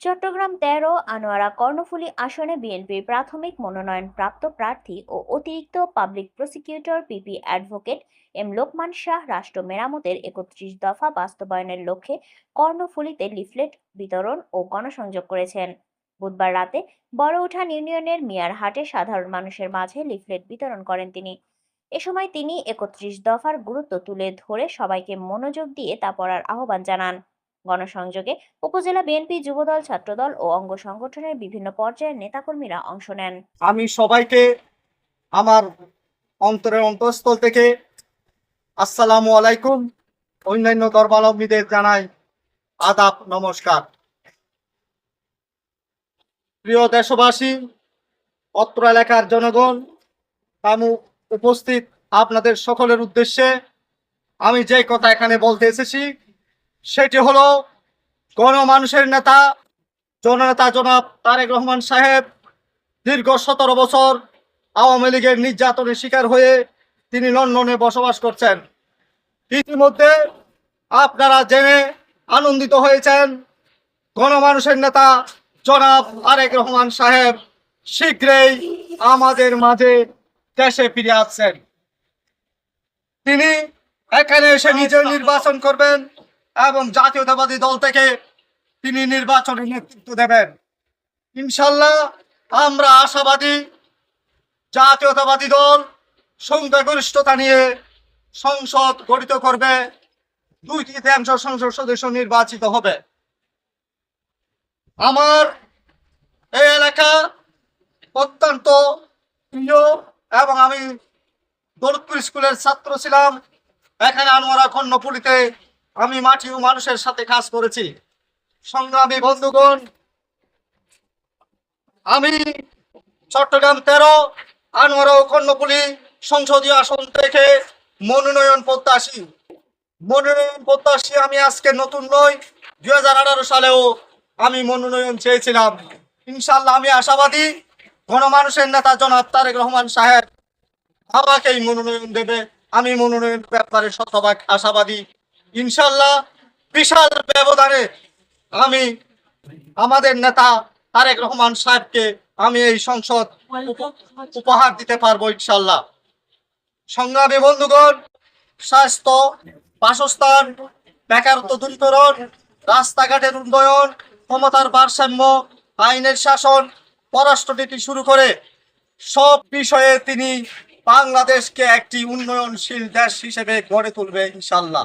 চট্টগ্রাম তেরো, আনোয়ারা কর্ণফুলী আসনে বিএনপির প্রাথমিক মনোনয়নপ্রাপ্ত প্রার্থী ও অতিরিক্ত public prosecutor PP advocate M Lokman Shah রাষ্ট্র মেরামতের একত্রিশ দফা বাস্তবায়নের লক্ষ্যে কর্ণফুলীতে লিফলেট বিতরণ ও গণসংযোগ করেছেন। বুধবার রাতে বড় উঠান ইউনিয়নের মিয়ার হাটে সাধারণ মানুষের মাঝে লিফলেট বিতরণ করেন তিনি। এ সময় তিনি একত্রিশ দফার গুরুত্ব তুলে ধরে সবাইকে মনোযোগ দিয়ে তা পড়ার আহ্বান জানান। গণসংযোগে উপজেলা বিএনপি যুবদল, ছাত্রদল ও অঙ্গ সংগঠনের বিভিন্ন পর্যায়ের নেতাকর্মীরা অংশ নেন। আমি সবাইকে আমার অন্তরের অন্তঃস্থল থেকে আসসালামু আলাইকুম। অন্যান্য ধর্মাবলম্বীদের জানাই আদাব, নমস্কার। প্রিয় দেশবাসী, অত্র এলাকার জনগণ, আমি উপস্থিত আপনাদের সকলের উদ্দেশ্যে আমি যে কথা এখানে বলতে এসেছি সেটি হলো গণমানুষের নেতা, জননেতা জনাব তারেক রহমান সাহেব, দীর্ঘ সতেরো বছর আওয়ামী লীগের নির্যাতনের শিকার হয়ে তিনি লন্ডনে বসবাস করছেন। ইতিমধ্যে আপনারা জেনে আনন্দিত হয়েছেন, গণমানুষের নেতা জনাব আরেক রহমান সাহেব শীঘ্রই আমাদের মাঝে দেশে ফিরে আসছেন। তিনি এখানে এসে নিজে নির্বাচন করবেন। এবং জাতীয়তাবাদী দল থেকে তিনি নির্বাচনে নেতৃত্ব দেবেন। ইনশাল্লাহ আমরা আশাবাদী জাতীয়তাবাদী দল সংখ্যাগরিষ্ঠতা নিয়ে সংসদ গঠিত করবে। দুই তৃতীয়াংশ সংসদ সদস্য নির্বাচিত হবে। আমার এই এলাকা অত্যন্ত প্রিয় এবং আমি দৌলতপুর স্কুলের ছাত্র ছিলাম। এখানে আনোয়ারা খন্ডপুরিতে আমি মাটি ও মানুষের সাথে কাজ করেছি। সংগ্রামী বন্ধুগণ, আমি চট্টগ্রাম তেরো, আনোয়ারা ও কর্ণপুলি সংসদীয় আসন থেকে মনোনয়ন প্রত্যাশী। মনোনয়ন প্রত্যাশী আমি আজকে নতুন নই, দুই হাজার আঠারো সালেও আমি মনোনয়ন চেয়েছিলাম। ইনশাল্লাহ আমি আশাবাদী, গণমানুষের নেতা জনাব তারেক রহমান সাহেব আমাকেই মনোনয়ন দেবে। আমি মনোনয়ন ব্যাপারে শতভাগ আশাবাদী। ইনশাল্লাহ বিশাল ব্যবধানে আমি আমাদের নেতা তারেক রহমান সাহেবকে আমি এই সংসদ উপহার দিতে পারব ইনশাল্লাহ সংগ্রামী বন্ধুগণ, স্বাস্থ্য, বাসস্থান, বেকারত্ব দূরীকরণ, রাস্তাঘাটের উন্নয়ন, ক্ষমতার ভারসাম্য, আইনের শাসন, পররাষ্ট্রনীতি শুরু করে সব বিষয়ে তিনি বাংলাদেশকে একটি উন্নয়নশীল দেশ হিসেবে গড়ে তুলবে ইনশাল্লাহ